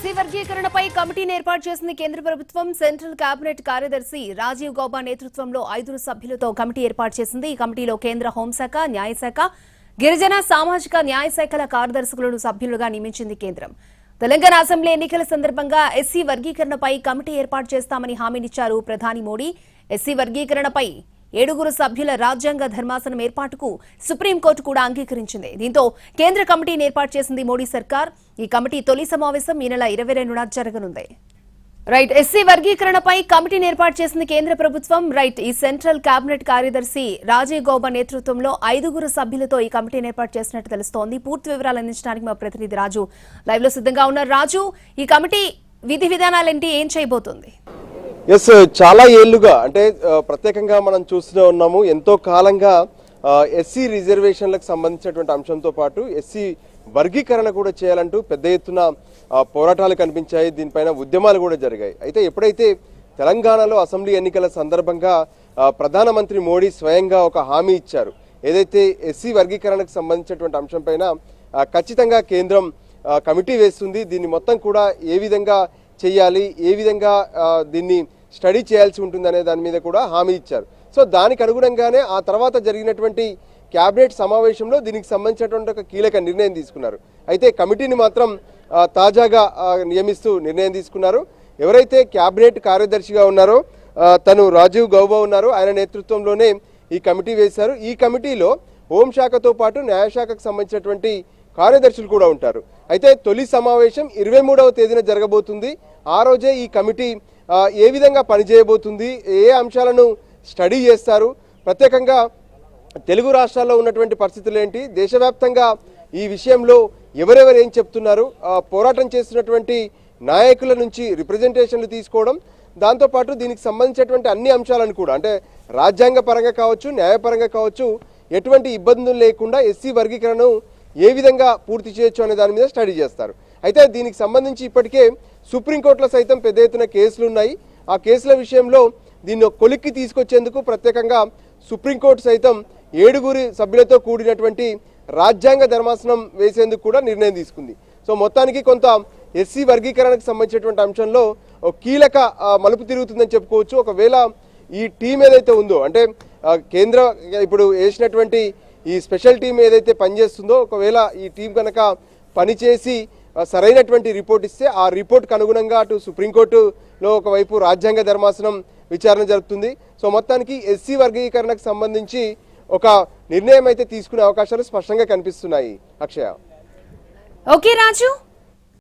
SC వర్గీకరణపై కమిటీని ఏర్పాటు చేసింది కేంద్ర ప్రభుత్వం. సెంట్రల్ కేబినెట్ కార్యదర్శి రాజీవ్ గౌబా నేతృత్వంలో ఐదుగురు సభ్యులతో కమిటీ ఏర్పాటు చేసింది. ఈ కమిటీలో కేంద్ర హోంశాఖ న్యాయశాఖ గిరిజన సామాజిక న్యాయ శాఖల కార్యదర్శులను సభ్యులుగా నియమించింది కేంద్రం. తెలంగాణ అసెంబ్లీ ఎన్నికల సందర్భంగా ఎస్సీ వర్గీకరణపై కమిటీ ఏర్పాటు చేస్తామని హామీనిచ్చారు ప్రధాని మోడీ. ఎస్సీ వర్గీకరణపై ఏడుగురు సభ్యుల రాజ్యాంగ ధర్మాసనం ఏర్పాటుకు సుప్రీంకోర్టు కూడా అంగీకరించింది. దీంతో కేంద్ర కమిటీని ఏర్పాటు చేసింది మోడీ సర్కార్. ఈ కమిటీ తొలి సమావేశం ఈ నెల ఇరవై రెండున జరగనుంది. రైట్ ఎస్సీ వర్గీకరణపై కమిటీని ఏర్పాటు చేసింది కేంద్ర ప్రభుత్వం. రైట్ ఈ సెంట్రల్ కేబినెట్ కార్యదర్శి రాజీవ్ గౌబా నేతృత్వంలో ఐదుగురు సభ్యులతో ఈ కమిటీని ఏర్పాటు చేసినట్టు తెలుస్తోంది. పూర్తి వివరాలు అందించడానికి మా ప్రతినిధి రాజు లైవ్లో సిద్ధంగా ఉన్నారు. రాజు ఈ కమిటీ విధి విధానాలేంటి? ఏం చేయబోతుంది? ఎస్ చాలా ఏళ్ళుగా అంటే ప్రత్యేకంగా మనం చూస్తూనే ఉన్నాము. ఎంతో కాలంగా ఎస్సీ రిజర్వేషన్లకు సంబంధించినటువంటి అంశంతో పాటు ఎస్సీ వర్గీకరణ కూడా చేయాలంటూ పెద్ద ఎత్తున పోరాటాలు కనిపించాయి. దీనిపైన ఉద్యమాలు కూడా జరిగాయి. అయితే ఎప్పుడైతే తెలంగాణలో అసెంబ్లీ ఎన్నికల సందర్భంగా ప్రధానమంత్రి మోడీ స్వయంగా ఒక హామీ ఇచ్చారు. ఏదైతే ఎస్సీ వర్గీకరణకు సంబంధించినటువంటి అంశంపైన ఖచ్చితంగా కేంద్రం కమిటీ వేస్తుంది. దీన్ని మొత్తం కూడా ఏ విధంగా చేయాలి? ఏ విధంగా దీన్ని స్టడీ చేయాల్సి ఉంటుందనే దాని మీద కూడా హామీ ఇచ్చారు. సో దానికి అనుగుణంగానే ఆ తర్వాత జరిగినటువంటి క్యాబినెట్ సమావేశంలో దీనికి సంబంధించినటువంటి ఒక కీలక నిర్ణయం తీసుకున్నారు. అయితే కమిటీని మాత్రం తాజాగా నియమిస్తూ నిర్ణయం తీసుకున్నారు. ఎవరైతే క్యాబినెట్ కార్యదర్శిగా ఉన్నారో తను రాజీవ్ గౌబా ఉన్నారు. ఆయన నేతృత్వంలోనే ఈ కమిటీ వేశారు. ఈ కమిటీలో హోంశాఖతో పాటు న్యాయశాఖకు సంబంధించినటువంటి కార్యదర్శులు కూడా ఉంటారు. అయితే తొలి సమావేశం ఇరవై మూడవ తేదీన జరగబోతుంది. ఆ రోజే ఈ కమిటీ ఏ విధంగా పనిచేయబోతుంది ఏ అంశాలను స్టడీ చేస్తారు ప్రత్యేకంగా తెలుగు రాష్ట్రాల్లో ఉన్నటువంటి పరిస్థితులు ఏంటి దేశవ్యాప్తంగా ఈ విషయంలో ఎవరెవరు ఏం చెప్తున్నారు పోరాటం చేస్తున్నటువంటి నాయకుల నుంచి రిప్రజెంటేషన్లు తీసుకోవడం దాంతోపాటు దీనికి సంబంధించినటువంటి అన్ని అంశాలను కూడా అంటే రాజ్యాంగ పరంగా కావచ్చు న్యాయపరంగా కావచ్చు ఎటువంటి ఇబ్బందులు లేకుండా ఎస్సీ వర్గీకరణను ఏ విధంగా పూర్తి చేయొచ్చు అనే దాని మీద స్టడీ చేస్తారు. అయితే దీనికి సంబంధించి ఇప్పటికే సుప్రీంకోర్టులో సైతం పెద్ద ఎత్తున కేసులు ఉన్నాయి ఆ కేసుల విషయంలో దీన్ని కొలిక్కి తీసుకొచ్చేందుకు ప్రత్యేకంగా సుప్రీంకోర్టు సైతం ఏడుగురి సభ్యులతో కూడినటువంటి రాజ్యాంగ ధర్మాసనం వేసేందుకు కూడా నిర్ణయం తీసుకుంది. సో మొత్తానికి కొంత ఎస్సీ వర్గీకరణకు సంబంధించినటువంటి అంశంలో ఒక కీలక మలుపు తిరుగుతుందని చెప్పుకోవచ్చు. ఒకవేళ ఈ టీం ఏదైతే ఉందో అంటే కేంద్ర ఇప్పుడు వేసినటువంటి ఈ స్పెషల్ టీం ఏదైతే పనిచేస్తుందో ఒకవేళ ఈ టీం కనుక పనిచేసి సరైనటువంటి రిపోర్ట్ ఇస్తే ఆ రిపోర్ట్కి అనుగుణంగా అటు సుప్రీంకోర్టులో ఒకవైపు రాజ్యాంగ ధర్మాసనం విచారణ జరుపుతుంది. సో మొత్తానికి ఎస్సీ వర్గీకరణకు సంబంధించి ఒక నిర్ణయం అయితే తీసుకునే అవకాశాలు స్పష్టంగా కనిపిస్తున్నాయి. అక్షయ. ఓకే రాజు.